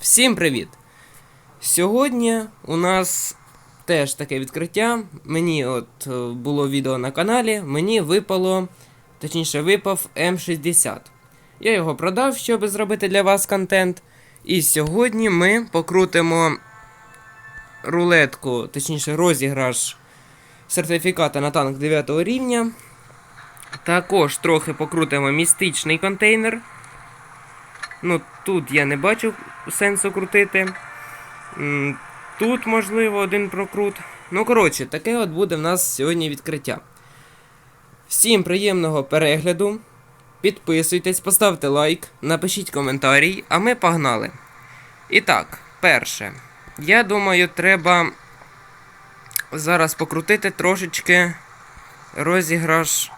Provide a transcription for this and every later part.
Всім привіт! Сьогодні у нас теж таке відкриття. Мені от е, було відео на каналі, мені випало, точніше, випав М60. Я його продав, щоб зробити для вас контент. І сьогодні ми покрутимо рулетку, точніше, розіграш сертифіката на танк 9 рівня. Також трохи покрутимо містичний контейнер. Ну, тут я не бачу сенсу крутити. Тут, можливо, один прокрут. Ну, коротше, таке от буде в нас сьогодні відкриття. Всім приємного перегляду. Підписуйтесь, поставте лайк, напишіть коментарій, а ми погнали. І так, перше. Я думаю, треба зараз покрутити трошечки розіграш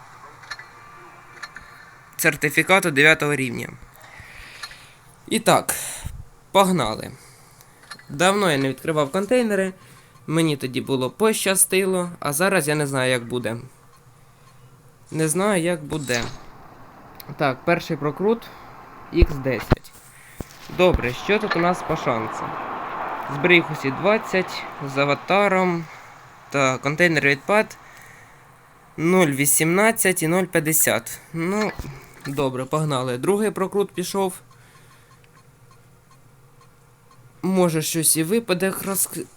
сертифікату 9 рівня. І так, погнали. Давно я не відкривав контейнери. Мені тоді було пощастило, а зараз я не знаю, як буде. Не знаю, як буде. Так, перший прокрут X10. Добре, що тут у нас по шансам? Зберіг усі 20 з аватаром та контейнер відпад 0.18 і 0.50. Ну, добре, погнали. Другий прокрут пішов. Може, щось і випаде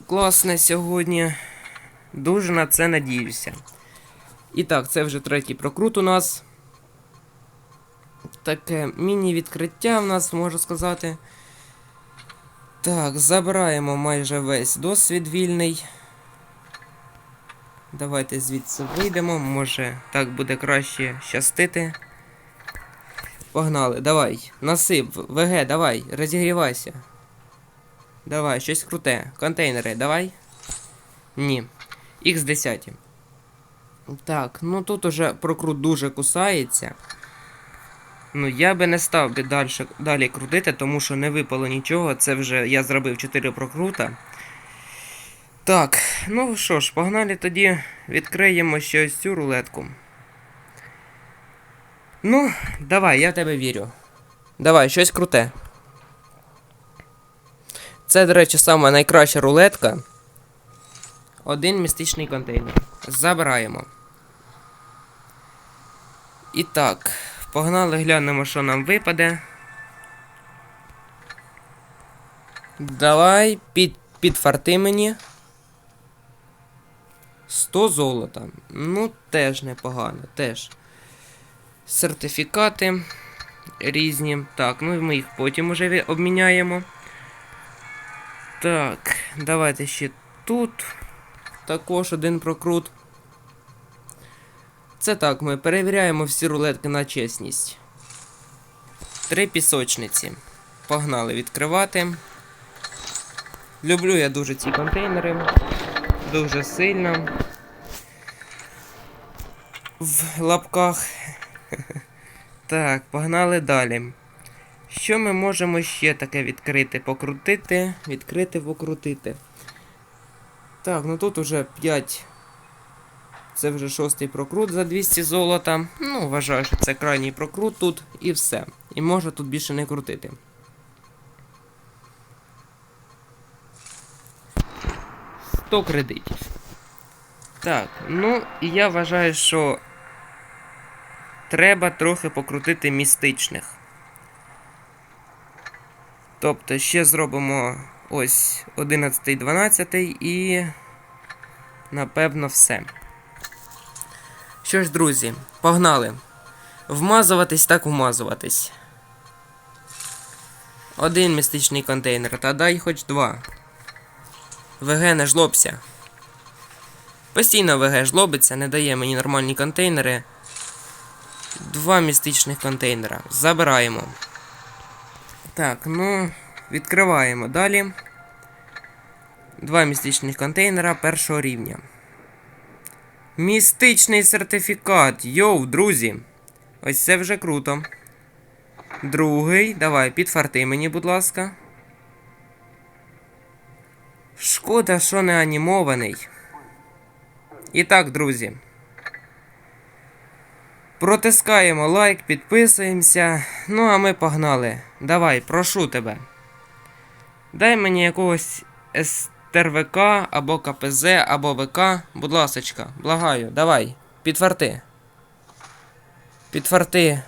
класне сьогодні. Дуже на це надіюся. І так, це вже третій прокрут у нас. Таке міні-відкриття в нас, можу сказати. Так, забираємо майже весь досвід вільний. Давайте звідси вийдемо, може так буде краще щастити. Погнали, давай, насип, ВГ, давай, розігрівайся. Давай, щось круте. Контейнери, давай. Ні. Х10. Так, ну тут уже прокрут дуже кусається. Ну, я би не став би далі, далі крутити, тому що не випало нічого. Це вже я зробив 4 прокрута. Так, ну що ж, погнали тоді відкриємо ще цю рулетку. Ну, давай, я тебе вірю. Давай, щось круте. Це, до речі, сама найкраща рулетка. Один містичний контейнер. Забираємо. І так, погнали, глянемо, що нам випаде. Давай під, підфарти мені. 100 золота. Ну, теж непогано, теж. Сертифікати різні. Так, ну і ми їх потім уже обміняємо. Так, давайте ще тут також один прокрут. Це так, ми перевіряємо всі рулетки на чесність. Три пісочниці. Погнали відкривати. Люблю я дуже ці контейнери. Дуже сильно. В лапках. Так, погнали далі. Що ми можемо ще таке відкрити? Покрутити, відкрити, покрутити. Так, ну тут уже 5. Це вже шостий прокрут за 200 золота. Ну, вважаю, що це крайній прокрут тут і все. І можу тут більше не крутити. Сто кредитів. Так, ну і я вважаю, що треба трохи покрутити містичних. Тобто ще зробимо ось 11, 12 і напевно все. Що ж, друзі, погнали. Вмазуватись так вмазуватись. Один містичний контейнер, та дай хоч два. ВГ не жлобся. Постійно ВГ жлобиться, не дає мені нормальні контейнери. Два містичних контейнера. Забираємо. Так, ну, відкриваємо далі. Два містичних контейнера першого рівня. Містичний сертифікат. Йоу, друзі. Ось це вже круто. Другий. Давай, підфарти мені, будь ласка. Шкода, що не анімований. І так, друзі. Протискаємо лайк, підписуємося. Ну, а ми погнали. Давай, прошу тебе. Дай мені якогось СТРВК або КПЗ, або ВК. Будь ласочка, благаю, давай, підтверди. Підтверди.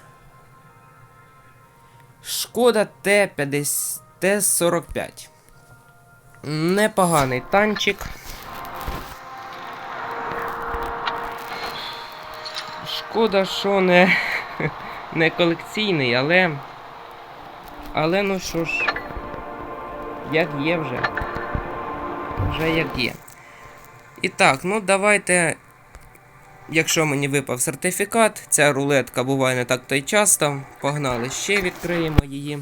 Шкода Т-50 Т-45. Непоганий танчик. Шкода, що не, не колекційний, але. Але ну що ж. Як є вже. Вже як є. І так, ну давайте. Якщо мені випав сертифікат, ця рулетка буває не так то й часто. Погнали, ще відкриємо її.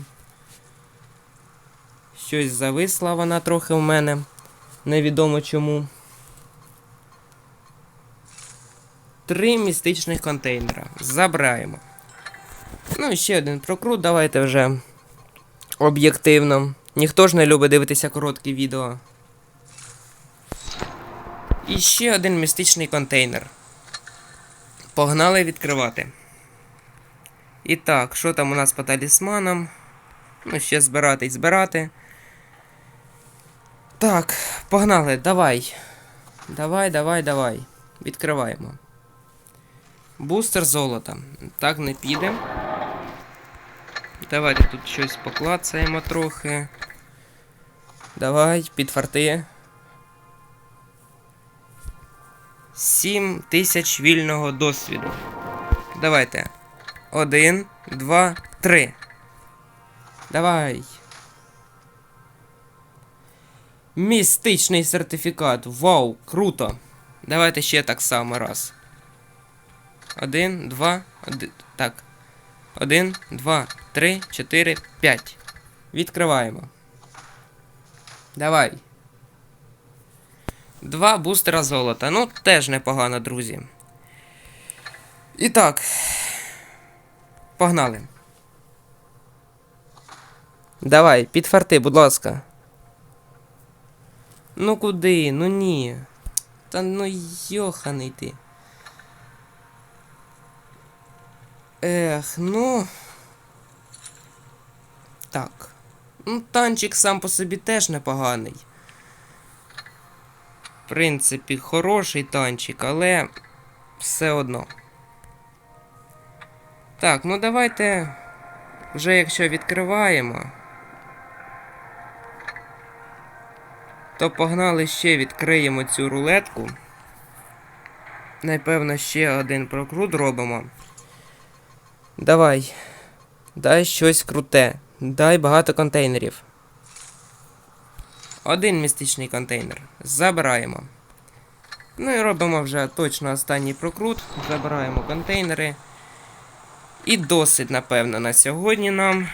Щось зависла вона трохи в мене. Невідомо чому. Три містичних контейнера. Забираємо. Ну і ще один прокрут, давайте вже об'єктивно. Ніхто ж не любить дивитися короткі відео. І ще один містичний контейнер. Погнали відкривати. І так, що там у нас по талісманам? Ну, ще збирати і збирати. Так, погнали, давай. Давай, давай, давай. Відкриваємо. Бустер золота. Так не піде. Давайте тут щось поклацаємо трохи. Давай, підфарти. 7 тисяч вільного досвіду. Давайте. Один, два, три. Давай. Містичний сертифікат. Вау, круто. Давайте ще так само раз. Один, два, один. Так. Один, два, три, чотири, п'ять. Відкриваємо. Давай. Два бустера золота. Ну, теж непогано, друзі. І так. Погнали. Давай, підфарти, будь ласка. Ну куди? Ну ні. Та ну йоханий ти. Ех, ну. Так. Ну, танчик сам по собі теж непоганий. В принципі, хороший танчик, але все одно. Так, ну давайте. Вже якщо відкриваємо. То погнали ще відкриємо цю рулетку. Напевно, ще один прокрут робимо. Давай. Дай щось круте. Дай багато контейнерів. Один містичний контейнер. Забираємо. Ну і робимо вже точно останній прокрут. Забираємо контейнери. І досить, напевно, на сьогодні нам.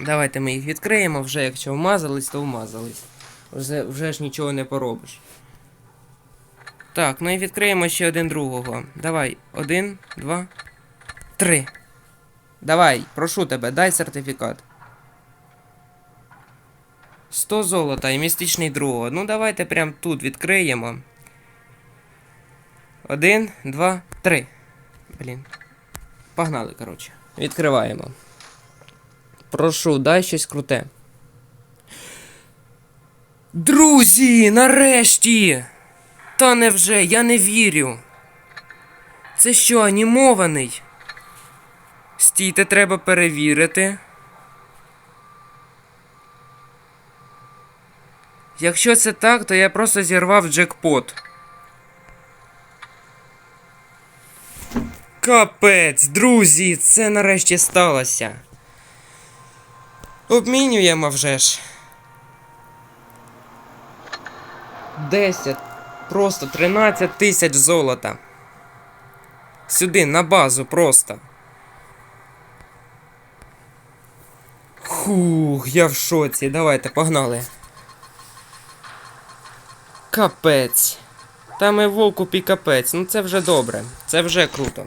Давайте ми їх відкриємо. Вже якщо вмазались, то вмазались. Вже, вже ж нічого не поробиш. Так, ну і відкриємо ще один другого. Давай. Один, два, три. Давай, прошу тебе, дай сертифікат. 100 золота і містичний другого. Ну, давайте прям тут відкриємо. Один, два, три. Блін. Погнали, коротше. Відкриваємо. Прошу, дай щось круте. Друзі, нарешті! Та невже, я не вірю. Це що, анімований? Стійте, треба перевірити. Якщо це так, то я просто зірвав джекпот. Капець, друзі, це нарешті сталося. Обмінюємо вже ж. 10, просто 13 тисяч золота. Сюди, на базу, просто. Хух, я в шоці. Давайте, погнали. Капець. Там і в окупі капець. Ну це вже добре. Це вже круто.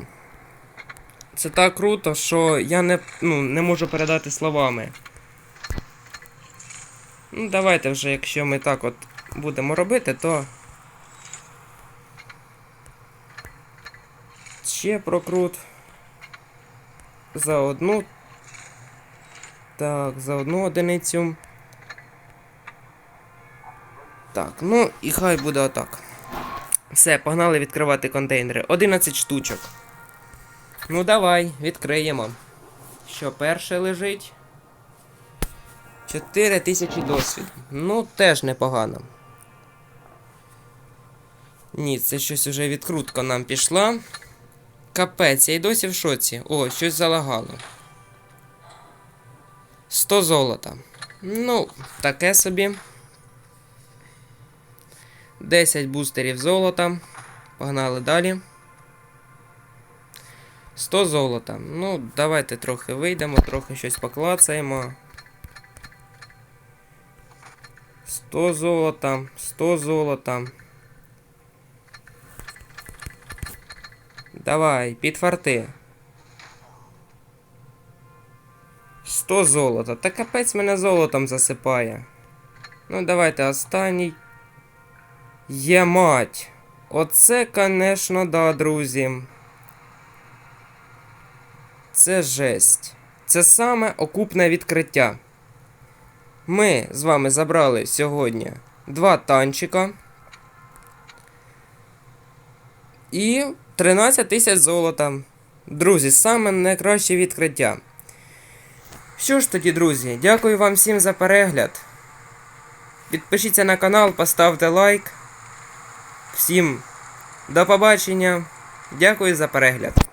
Це так круто, що я не, ну, не можу передати словами. Ну, давайте вже, якщо ми так от будемо робити, то. Ще прокрут. За одну. Так, за одну одиницю. Так, ну і хай буде отак. Все, погнали відкривати контейнери. 11 штучок. Ну давай, відкриємо. Що перше лежить? 4 тисячі досвід. Ну, теж непогано. Ні, це щось уже відкрутка нам пішла. Капець, я й досі в шоці. О, щось залагало. 100 золота. Ну, таке собі. 10 бустерів золота. Погнали далі. 100 золота. Ну, давайте трохи вийдемо, трохи щось поклацаємо. 100 золота, 100 золота. Давай, підфарти. 100 золота. Та капець мене золотом засипає. Ну, давайте останній. Є мать. Оце, конечно, да, друзі. Це жесть. Це саме окупне відкриття. Ми з вами забрали сьогодні два танчика. І 13 тисяч золота. Друзі, саме найкраще відкриття. Що ж тоді, друзі, дякую вам всім за перегляд. Підпишіться на канал, поставте лайк. Всім до побачення. Дякую за перегляд.